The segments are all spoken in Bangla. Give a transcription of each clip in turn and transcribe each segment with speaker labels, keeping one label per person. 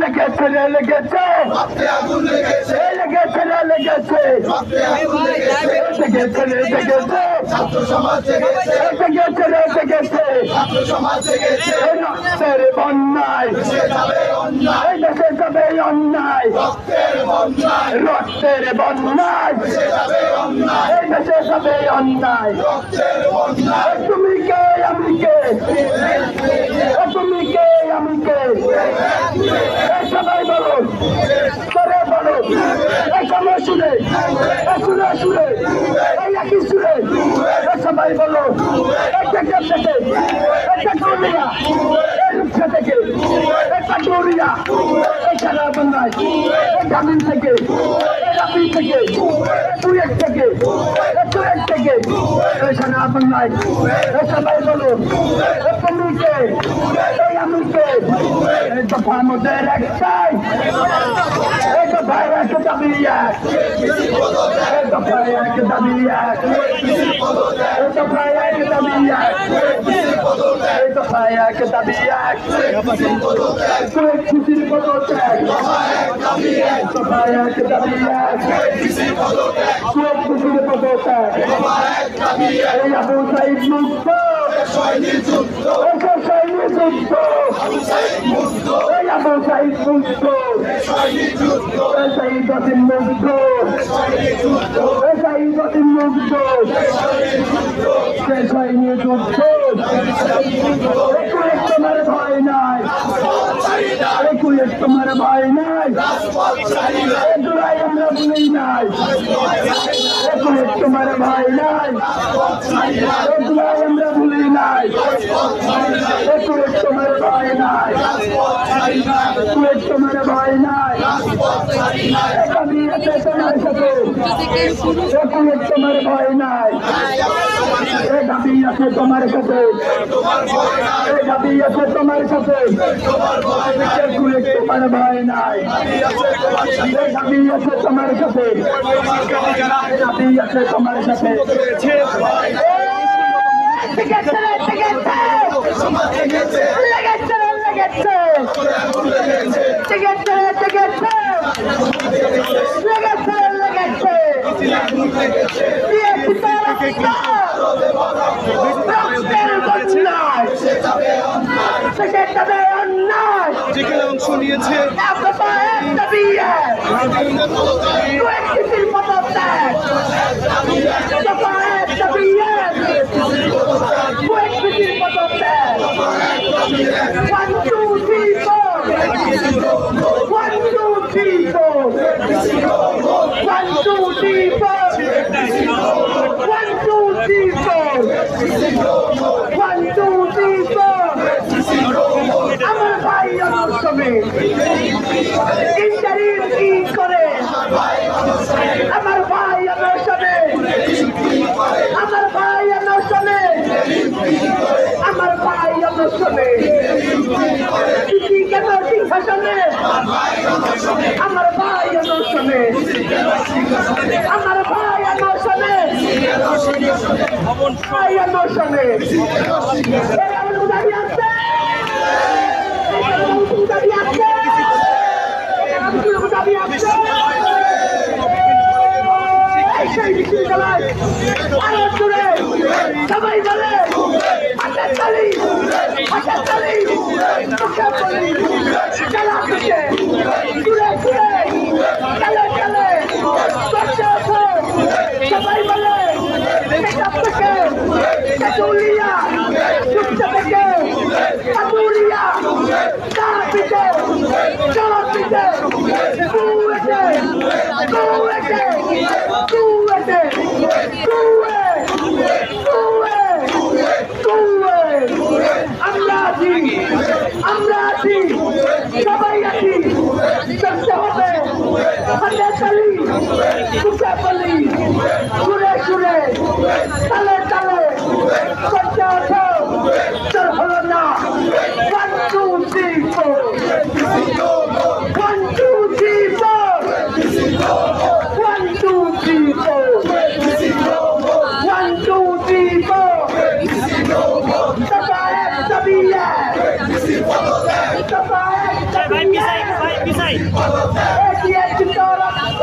Speaker 1: লেগেছে লেগেছে লেগেছে লেগেছে লেগেছে লেগেছে
Speaker 2: ছাত্র সমাজ জেগেছে
Speaker 1: লেগেছে লেগেছে
Speaker 2: ছাত্র সমাজ জেগেছে
Speaker 1: রক্তের বন্যায়। দেশে যাবে অন্যায়।
Speaker 2: রক্তের বন্যায়।
Speaker 1: রক্তের বন্যায়
Speaker 2: অন্যায়। রক্তের
Speaker 1: তুমি কে, আমি কে এ তুমি কে আমি কে এ সবাই বলো করে বলো এ সময় শুনে শুনে এই একই এ সবাই বলো একটা কেপ থেকে একটা কোরিয়া এই রূপসা থেকে একটা কোরিয়া এই খেলা বাংলায় এই গ্রামীণ থেকে এই রাবি থেকে এক থেকে তুই এক থেকে খেলা বাংলায় এই সবাই বলো এ তুমি কে এই আমি কে? এই দফা আমাদের একটাই এই দফায় এক দাবি এক, এই দফায় এক দাবি এক, এই দফায় এক দাবি এক, এই দফায় এক দাবি এক। ত্যাগ দফায় এক দাবি এক তুই খুশির কত ত্যাগ এই আবু সাইদ মুক্ত
Speaker 2: সৈনিক যুদ্ধ
Speaker 1: সৈনিক যুদ্ধ
Speaker 2: মুক্ত
Speaker 1: আবু সাইদ মুক্ত
Speaker 2: সৈনিক যুদ্ধ
Speaker 1: সাইদ অসীম মুক্ত
Speaker 2: সৈনিক যুদ্ধ
Speaker 1: সাইদ অসীম মুক্ত সৈনিক যুদ্ধ একুশ তোমার ভয় নাই একুশ তোমার ভয় নাই। জুলাই আমরা ভুলি নাই। তোমার ভয় নাই। জুলাই আমরা ভুলি নাই। তোমার ভয় নাই। তোমার ভয় নাই। তোমার ভয় নাই। আছে তোমার সাথে দাবি আছে তোমার সাথে তোমার ভয় নাই। দাবি আছে তোমার সাথে দাবি আছে তোমার সাথে লেগেছে দিয়েছি তো রক্ত রক্তের বন্যায়
Speaker 2: সে যাবে অন্যায়
Speaker 1: থেকে যাবে অন্যায়
Speaker 3: যেখানে
Speaker 1: ইন্টারিম কি করে আমার ভাই আমার সঙ্গে আমার ভাই আমার সঙ্গে আমার ভাই আমার সঙ্গে কি কেন সিংহাসনে আমার ভাই আমার সঙ্গে আমার ভাই আমার সঙ্গে ভাই আমার উদাহরণ আছে সবাই বলে হাতের তালি হাতের তালি মুখে বলি খেলা পিছে জুড়ে জুড়ে চলে চলে আমরা আছি আমরা আছি সবাই আছি করতে হবে হাতে তালি মুখে বলি ঘুরে ঘুরে তালে তালে করতে ওঠো
Speaker 3: ভাই পিছাই ভাই পিছাই
Speaker 1: তোর রক্ত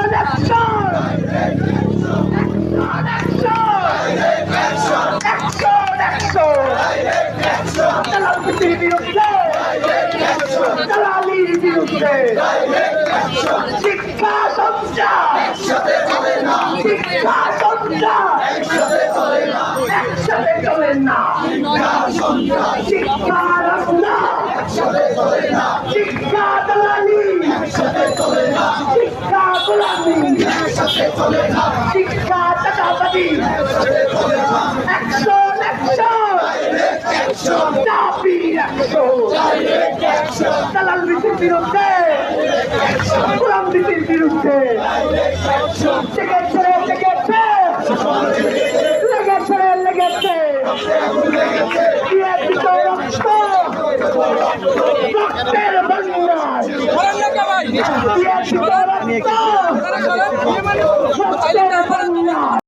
Speaker 1: বিরুদ্ধে শিক্ষা সঞ্চার শিক্ষা সঞ্চার একসাথে চলে না শিক্ষা রাস্তা শিক্ষা দালালি শিক্ষা গোলামি শিক্ষা চাটাবাদি অ্যাকশন অ্যাকশন দাবি অ্যাকশন দালাল নীতির বিরুদ্ধে গোলাম নীতির বিরুদ্ধে লেগেছে লেগেছে লেগেছে লেগেছে রক্ত